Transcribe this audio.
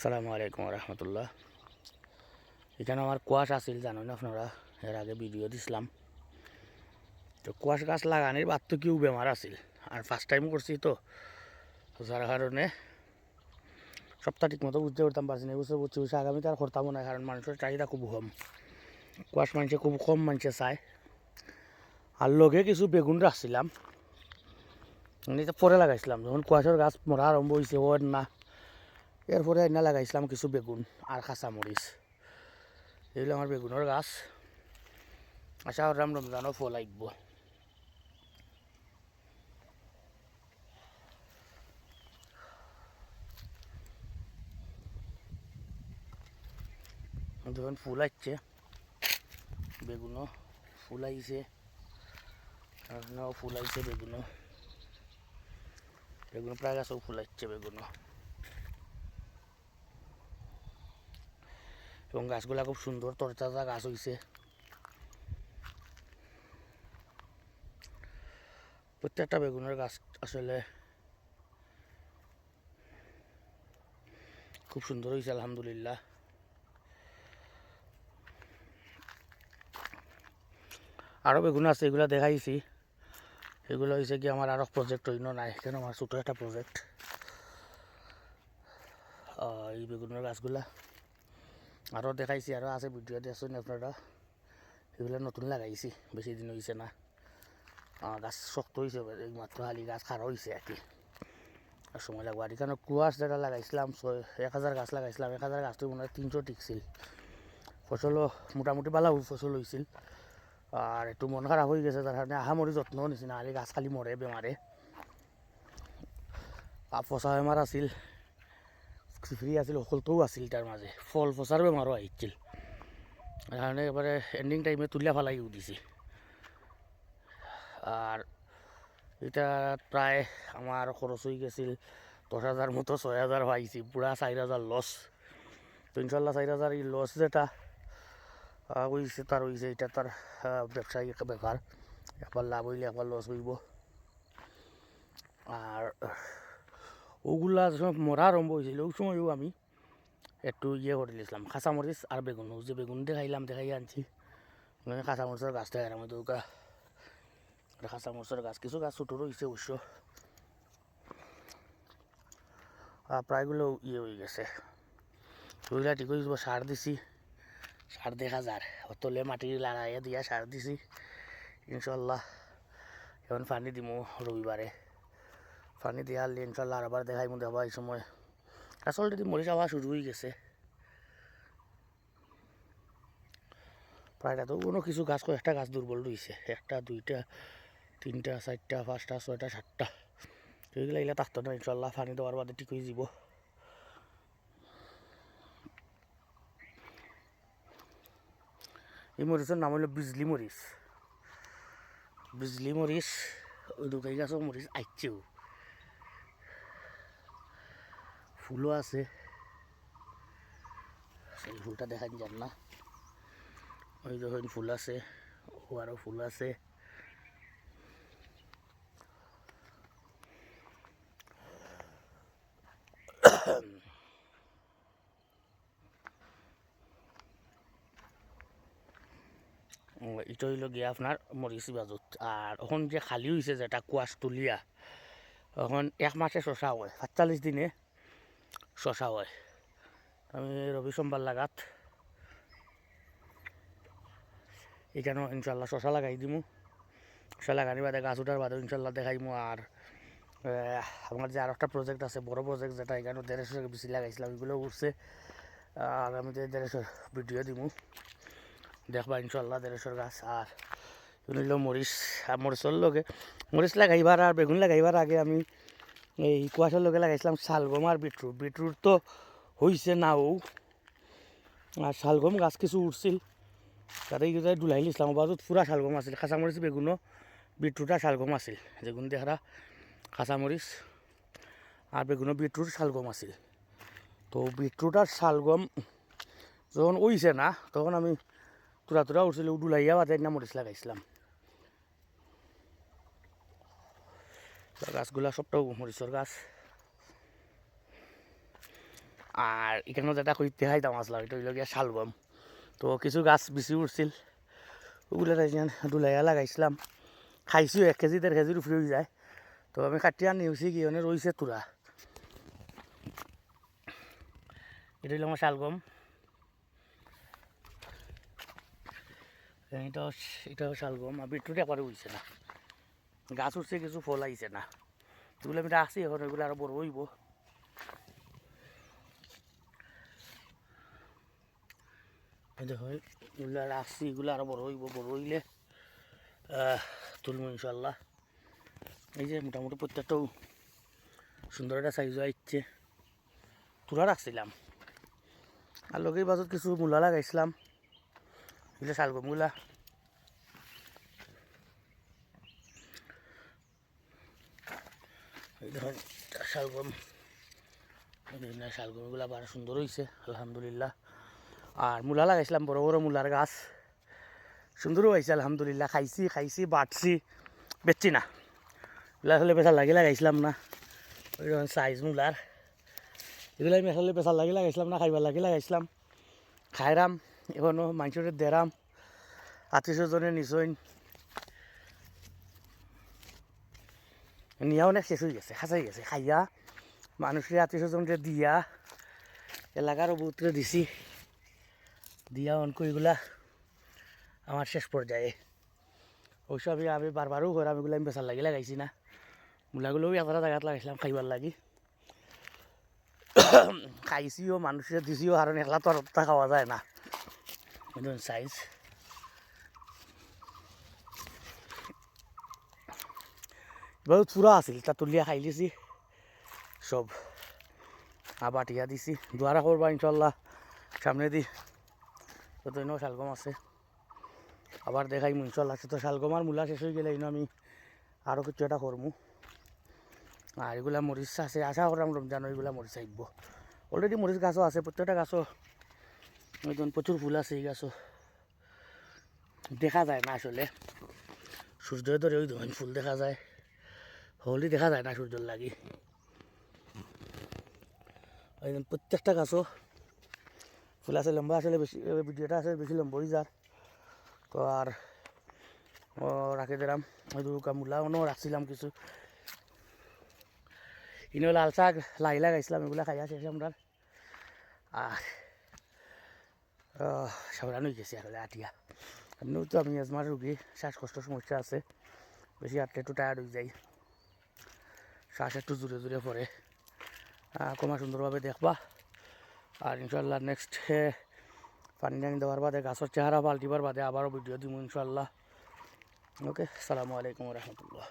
আসসালামু আলাইকুম রহমতুল্লাহ। এখানে আমার কোয়াশ আছিল না আপনারা? এর আগে ভিডিও দিছিলাম। তো কোয়াশ গাছ লাগানির বাদ তো কেউ বেমার আছিল আর ফার্স্ট টাইম করছি তো। যার কারণে সপ্তাহ ঠিক মতো বুঝতে পারতাম, পারছি না, বুঝতে বুঝছি বুঝছি আগামীতে আর করতামও না, কারণ মানুষের চাহিদা খুব কম। কোয়াশ মানুষে খুব কম মানুষে চায়। আর লগে কিছু বেগুন রাখছিলাম। পরে লাগাইছিলাম, যখন কুয়াশার গাছ মরা আরম্ভ হয়েছে ওর না। এরপরে এনে লাগাইছিলাম কিছু বেগুন আর কাঁচা মরিচ এগুলো আমার বেগুনের গাছ। আশা করলাম রমজানও ফল আসব যখন ফুল আসছে বেগুনও ফুল আইছে। ফুল আইছে বেগুনও। বেগুন, প্রায় গাছও ফুল আসছে বেগুনও। এবং গাছগুলা খুব সুন্দর তরতাজা গাছ হইছে। প্রত্যেকটা বেগুনের গাছ আসলে খুব সুন্দর হয়েছে আলহামদুলিল্লাহ। আরও বেগুন আছে, এগুলো দেখাইছি। এগুলো হয়েছে কি আমার আরও প্রজেক্ট অন্য নাই, কেন আমার ছোটো একটা প্রজেক্ট এই বেগুনের গাছগুলা। আরও দেখাইছি আরও আছে ভিডিও দিয়েছেন আপনারা এগুলো নতুন লাগাইছি বেশি দিন হয়েছে না। গাছ শক্ত হয়েছে মাত্র খালি গাছ খারাপ হয়েছে আর কি আর সময় লাগবে আর এখানে কুয়াশ যেটা লাগাইছিলাম, ছয়, এক হাজার গাছ লাগাইছিলাম, এক হাজার গাছটো মনে হয় তিনশো টিকছিল। ফসলও মোটামুটি ভালো ফসল হয়েছিল আর একটু মন খারাপ হয়ে গেছে তার কারণে আহামরি যত্নও নিছি না খালি গাছ খালি মরে বেমারে আর পচা বেমার আছিল। ফ্রি আছিল সকলটোও আছিল তাৰ মাজে। ফল ফচাৰ বেমাৰো আহিছিল। সেইকাৰণে এবাৰে এণ্ডিং টাইমে তুলিয়া ফেলাই দিছে আর এটা প্রায় আমার খরচ হয়ে গেছিল দশ হাজার মতো ছয় হাজার পাইছি পুরা চার হাজার লস তো ইনশাল্লাহ চার হাজার এই লস যেটা হইছে তার হইছে এটা তার ব্যবসায়িক ব্যাপার একবার লাভ হইলে একবার লস হইব আর ওগুলা যখন মরা আরম্ভ হয়েছিল, ওই সময়ও আমি একটু ইয়ে করে দিয়েছিলাম কাঁচামরিচ আর বেগুন। যে বেগুন দেখাইলাম দেখাই আনছি। কাঁচামরিচের গাছ ওই তো ওটা কাঁচামরিচের গাছ, কিছু গাছ ছোটো রয়েছে অবশ্য। আর প্রায়গুলো ইয়ে হয়ে গেছে। ওইগুলা ঠিক হয়ে সার দিছি। সার দেখা যার তলে মাটি লাগাইয়া দিয়া সার দিছি। ইনশাল্লাহ, এখন পানি দিমু রবিবারে। পানি দিয়া হলে ইনশাল্লাহ আবার দেখাই মধ্যে আবার এই সময় আসলে যদি মরিচ আবার শুরু হয়ে গেছে। প্রায় তো কোনো কিছু গাছ কয়েকটা গাছ দুর্বল রয়েছে একটা, দুইটা, তিনটা চারটা পাঁচটা, ছয়টা, সাতটা। এইগুলা এগুলা থাকতো না ইনশাল্লাহ পানি দেওয়ার বাদে ঠিক হয়ে যাব। এই মরিচের নাম হলো বিজলি মরিচ বিজলি মরিচ ওই দুটাই গাছও মরিচ আইছেও ফুলও আছে। সেই ফুলটা দেখান যান না। ওই দেখুন ফুল আছে ও আরও ফুল আছে। হইল গিয়ে আপনার মরিচি বাজুত। আর এখন যে খালি হয়েছে যেটা কুয়াশ তুলিয়া এখন এক মাসে শশা হয় সাতচল্লিশ দিনে। শশা হয়। আমি রবি সোমবার লাগাত। এখানেও ইনশাল্লাহ শশা লাগাই দিমু। শশা লাগানি বাদে গাছ উঠার বাদে ইনশাল্লাহ দেখাইমু। আর আমার যে আর একটা প্রজেক্ট আছে, বড় প্রজেক্ট যেটা এখানে দেড়শো বেশি লাগাইছিলাম এগুলো উঠছে। আর আমি তো দেড়শো ভিডিও দিমু। দেখবা ইনশাল্লাহ দেড়শোর গাছ। আর মরিচ। মরিচর লগে, মরিচ লাগাইবার আর বেগুন লাগাইবার আগে আমি এই কুয়াশার লগে লাগাইছিলাম শালগম আর বিটরুট। বিটরুট তো হইছে নাও। আর শালগম গাছ কিছু উঠছিল। তাতে এইকেইটাই ডুলাই ইসলামাবাদত পুরা শালগম আছিল। কাঁচামরিচ বেগুনো বিটরুট আর শালগম আছিল। যেগুন দেখা কাঁচামরিচ আর বেগুনো বিটরুট, শালগম আছিল। তো বিটরুট আর শালগম যখন ওইছে না, তখন আমি তুরা তুরা উঠছিল। ডুলাইয়া বাদে না লাগাইছিলাম। গাছগুলা সবটাও মরিচর গাছ। আর এখানে যেটা করতে খাইতাম আসলাম এটা হইল গিয়া শালগম। তো কিছু গাছ বেশি উঠছিল, ওগুলো দুলাইয়া লাগাইছিলাম। খাইছিও এক কেজি, দেড় কেজির উপরে হয়ে যায়। তো আমি কাটিয়ে আনি হয়েছি কি মানে রয়েছে তোরা। এটা হইল আমার শালগম। এটাও এটাও শালগম, আর বিট্রুট একবারে উঠছে না। গাছ উঠছে কিছু ফল আইছে না। এগুলো আমি রাখছি, এখন এগুলো আরও বড় হইব। এগুলো রাখছি, এগুলো আরও বড় হইব, বড় হইলে তুলবো ইনশাল্লাহ এই যে মোটামুটি প্রত্যেকটাও সুন্দর একটা সাইজ ইচ্ছে তুলা রাখছিলাম। আর লগের বাজত কিছু মূলা লাগাইছিলাম। এগুলো শালগম এই শালগম বিভিন্ন শালগমগুলো আবার সুন্দর হয়েছে আলহামদুলিল্লাহ। আর মূলা লাগাইছিলাম, বড় বড় মূলার গাছ। সুন্দরও হয়েছে আলহামদুলিল্লাহ। খাইছি খাইছি, বাটছি, বেচছি না। এগুলো আসলে পেশা লাগি লাগাইছিলাম না। ওই রকম সাইজ মূলার। এগুলো আমি আসলে পেশা লাগি লাগাইছিলাম না, খাইবার লাগি লাগাইছিলাম। খাইরাম এখনও মানুষের দেরাম আত্মীয় স্বজনে নিচইন নিয়া অনেক শেষ হয়ে গেছে খাঁচাই গেছে। খাইয়া মানুষের আত্মীয় স্বজনকে দিয়া এলাকারও বহুতরে দিছি। দিয়া অনকো এগুলা আমার শেষ পর্যায়ে। ওইসব আমি বারবারও করে আমি এগুলো আমি বেচার লাগি লাগাইছি না। মূলাগুলোও এতটা জায়গাত লাগাইছিলাম খাইবার লাগি। খাইছিও, মানুষের দিছিও কারণ একলা তো আর অতটা খাওয়া যায় না। সাইজ এবার চূড়া আছিল, তা তুলিয়া খাই লিছি। সব আবার টিয়া দিছি। দুয়ারা করবা ইনশাল্লাহ। সামনে দি ততদিনও শালগম আছে। আবার দেখাই ইনশাল্লাহ। তো শালগম আর মূলা শেষ হয়ে গেলে, ইনো আমি আরও কিছু একটা করব আর এগুলা মরিচ আছে। আশা করলাম রমজান এগুলা মরিচ আইব অলরেডি মরিচ গাছও আছে প্রত্যেকটা গাছও ধরুন প্রচুর ফুল আছে এই গাছও দেখা যায় না আসলে। সূর্যের ধরে ওই ধরুন ফুল দেখা যায়। হলি দেখা যায় না সূর্যের লাগি। প্রত্যেকটা গাছও ফুল আছে, লম্বা আসলে বেশি ভিডিওটা আসলে বেশি লম্বা হয়ে যার। তো আর রাখে দিলাম মূলা অন্য রাখছিলাম কিছু। ইনো লাল শাক, লাই লাগাইছিলাম এগুলা খাইয়া শেষ আমরা আর সাবধান হয়ে গেছি আসলে আটিয়া এমনিও তো আমি আজমার রুগী, শ্বাসকষ্ট সমস্যা আছে, বেশি হাঁটলে একটু টায়ার্ড হয়ে যাই। শ্বাস একটু জুড়ে জুড়ে পড়ে। কমা সুন্দরভাবে দেখবা। আর ইনশাল্লাহ নেক্সট পানি টানি দেওয়ার বাদে গাছের চেহারা পাল্টিবার বাদে আবারও ভিডিও দিব ইনশাল্লাহ ওকে সালামু আলাইকুম রহমতুল্লাহ।